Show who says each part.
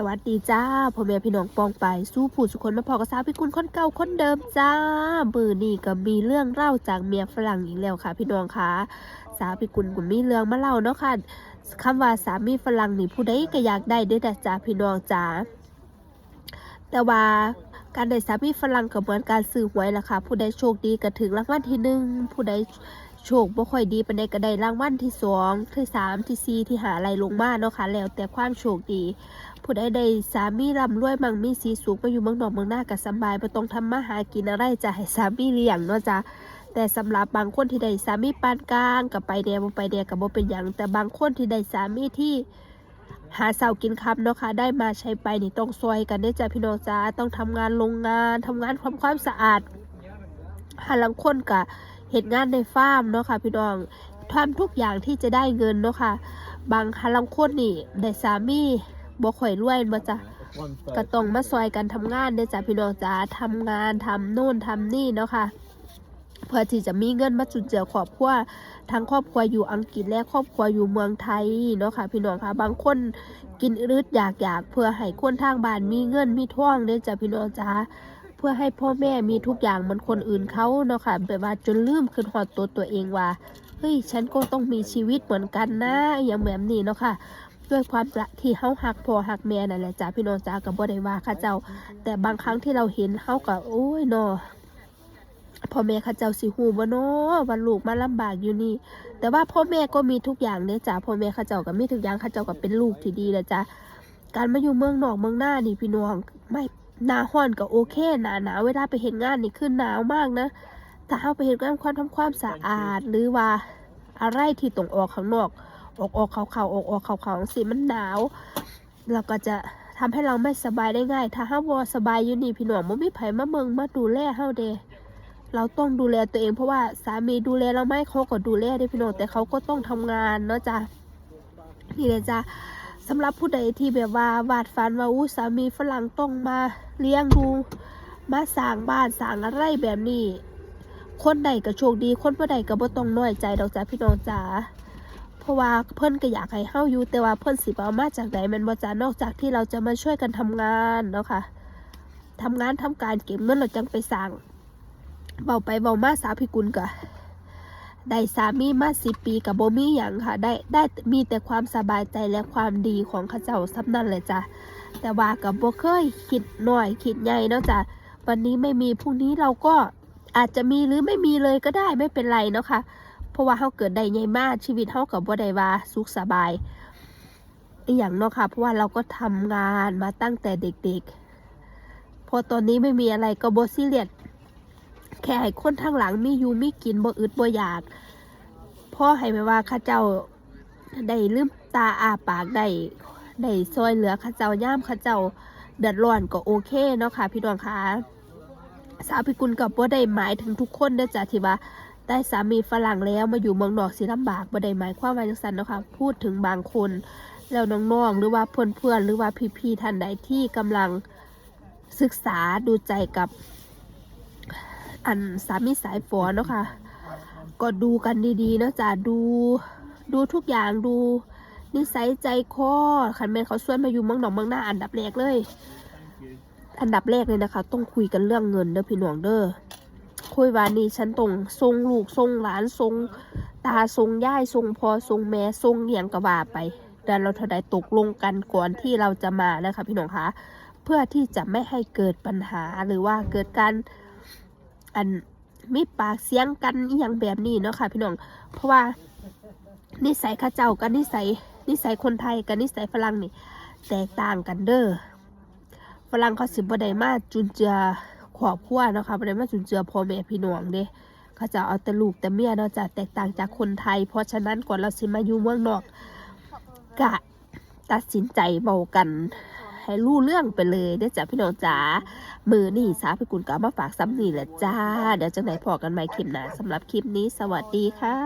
Speaker 1: สวัสดีจ้าพ่อแม่พี่น้องปองไปสู้ผู้สุคนมาพอกับสาวพี่คุณคนเก่าคนเดิมจ้ามือนี่ก็มีเรื่องเล่าจากเมียฝรั่งอีกแล้วค่ะ พี่น้องคะสาวพี่คุณก็มีเรื่องมาเล่าเนาะค่ะคำว่าสามีฝรั่งนี่ผู้ใดก็อยากได้เด้อแต่จ้าพี่น้องจ้าแต่ว่าการได้สามีฝรั่งก็เหมือนการซื้อหวยล่ะค่ะ ผู้ใดโชคดีก็ถึงรางวัลที่หนึ่งผู้ใด โชคบ่ค่อยดีปานใดก็ได้รางวัลที่สองที่สามที่สี่ที่หาอะไรลงมาเนาะค่ะแล้วแต่ความโชคดี ผู้ใดได้สามีร่ำรวยมั่งมีสีสุขมาอยู่เมืองนอกเมืองหน้าก็สบายบ่ต้องทำมาหากินอะไรจะให้สามีเลี้ยงเนาะจ้ะแต่สำหรับบางคนที่ได้สามีปานกลางกับไปแดงบ่ไปแดงกับบ่เป็นหยังแต่บางคนที่ได้สามีที่หาเสากินคำเนาะค่ะได้มาใช้ไปนี่ต้องซอยกันได้จ้ะพี่น้องจ้าต้องทำงานโรงงานทำงานทำความสะอาดหาลังคนกะ เหตุงานในฟาร์มเนาะค่ะพี่น้องทำทุกอย่างที่จะได้เงินเนาะค่ะ บางหาลังคนนี่ได้สามีบ่ค่อยรวยมาจ้ะก็ต้องมาซอยกันทำงานเด้อจ้ะพี่น้องจ้าทำงานทำโน่นทำนี่เนาะค่ะเพื่อที่จะมีเงินมาจุนเจือครอบครัวทั้งครอบครัวอยู่อังกฤษและครอบครัวอยู่เมืองไทยเนาะค่ะพี่น้องค่ะ บางคนกินอึดอยากอยากเพื่อให้คนทางบ้านมีเงินมีท่องเด้อจ้ะพี่น้องจ้า เพื่อให้พ่อแม่มีทุกอย่างเหมือนคนอื่นเขาเนาะค่ะแบบว่าจนลืมขึ้นหอดตัวตัวเองว่าเฮ้ยฉันก็ต้องมีชีวิตเหมือนกันนะอย่างแบบนี้เนาะค่ะด้วยความรักที่เฮาหักพ่อหักแม่นั่นแหละจ้ะพี่น้องจ้าก็บ่ได้ว่าค่ะเจ้า แต่บางครั้งที่เราเห็นเฮาก็โอ้ยเนาะพ่อแม่ข้าเจ้าสิฮูบ่เนาะว่าลูกมาลำบากอยู่นี่ แต่ว่าพ่อแม่ก็มีทุกอย่างเด้จ้ะพ่อแม่ข้าเจ้าก็มีทุกอย่างข้าเจ้าก็เป็นลูกที่ดีแหละจ้ะการมาอยู่เมืองนอกเมืองหน้านี่พี่น้องไม่ หนาฮ้อนก็โอเคหนาหนาวเวลาไปเห็นงานนี่คือหนาวมากนะถ้าเฮาไปเห็นงานความทำความสะอาดหรือว่าอะไรที่ต้องออกข้างนอกออกออกเขาเขาออกออกเขาเขาสิมันหนาวเราก็จะทำให้เราไม่สบายได้ง่าย ถ้าห้าวสบายอยู่นี่พี่หน้องบ่มีไผมาเมืองมาดูแลเฮาเดเราต้องดูแลตัวเองเพราะว่าสามีดูแลเราไม่เขาก็ดูแลได้พี่น้องแต่เขาก็ต้องทำงานเนาะจ้ะนี่แหละจ้ะ สำหรับผู้ใดที่แบบว่าวาดฝันว่าอู้สามีฝรั่งต้องมาเลี้ยงดูมาสร้างบ้านสร้างอะไรแบบนี้ คนใดก็โชคดี คนผู้ใดก็บ่ต้องน้อยใจดอกจ้ะพี่น้องจ๋าเพราะว่าเพิ่อนก็อยากให้เฮาอยู่แต่ว่าเพิ่อนสิไปเอามาจากไหนแมันบ่จ้านอกจากที่เราจะมาช่วยกันทำงานเนาะค่ะทำงานทำการเก็บเงินเราจังไปสร้างเบาไปเบามาสาวพิกุลก็ ได้สามีมาสิปีกับโบมีหยังค่ะ ได้ได้มีแต่ความสบายใจและความดีของข้าเจ้าซ้ำนั่นเลยจ้ะแต่ว่ากับโบเคยคิดหน้อยคิดใหญ่เนาะจ้ะวันนี้ไม่มีพรุ่งนี้เราก็อาจจะมีหรือไม่มีเลยก็ได้ไม่เป็นไรเนาะค่ะ เพราะว่าเขาเกิดได้ใหญ่มากชีวิตเขากับบ่ได้ว่าสุขสบายอีอย่างเนาะค่ะเพราะว่าเราก็ทำงานมาตั้งแต่เด็กๆ พอตอนนี้ไม่มีอะไรก็โบซีเรียส แค่ให้คนทางหลังมีอยู่มีกินบ่อึดบ่อยากพ่อให้ไปว่าข้าเจ้าได้ลืมตาอาปากได้ได้ซอยเหลือข้าเจ้าย่ามข้าเจ้าเดือดร้อนก็โอเคเนาะค่ะ พี่น้องคะสาวพิกุลกับบ่ได้หมายถึงทุกคนเด้อจ้ะที่ว่าได้สามีฝรั่งแล้วมาอยู่เมืองนอกสิลำบากบ่ได้หมายความว่าจังซั่นเนาะค่ะพูดถึงบางคน แล้วน้องๆหรือว่าเพื่อนๆหรือว่าพี่ๆท่านใดที่กำลังศึกษาดูใจกับ อันสามีสายฝอเนาะค่ะ ก็ดูกันดีๆเนาะจ้ะดูดูทุกอย่างดูนิสัยใจคอคันแมนเขาส่วนมาอยู่มืองนอกเมืองหน้าอันดับแรกเลย อันดับแรกเลยนะคะ ต้องคุยกันเรื่องเงินเด้อพี่น้องเด้อคุยว่านี่ฉันต้องทรงลูกทรงหลานทรงตาทรงย่ายทรงพอทรงแม่ทรงเหียงกระบาไปแต่เราเท่าใดตกลงกันก่อนที่เราจะมานะคะพี่น้องคะเพื่อที่จะไม่ให้เกิดปัญหาหรือว่าเกิดการ อันมีปากเสียงกันอย่างแบบนี้เนาะค่ะ พี่น้อง เพราะว่านิสัยข้าเจ้ากับนิสัยนิสัยคนไทยกับนิสัยฝรั่งนี่แตกต่างกันเด้อฝรั่งเขาสิบ่ได้มาจุนเจือขอบครัวเนาะค่ะบ่ได้มาจุนเจือพ่อแม่พี่น้องเด้เขาจะเอาแต่ลูกแต่เมียเนาะจะแตกต่างจากคนไทย เพราะฉะนั้นก่อนเราสิมาอยู่เมืองนอกกะตัดสินใจเบากัน ให้รู้เรื่องไปเลยเด้อจ้ะพี่น้องจ๋ามือนี่สาพิกุลก็เอามาฝากซ้ำนี่แหละจ้า เดี๋ยวจังไหนพอกันใหม่คลิปหน้าสำหรับคลิปนี้สวัสดีค่ะ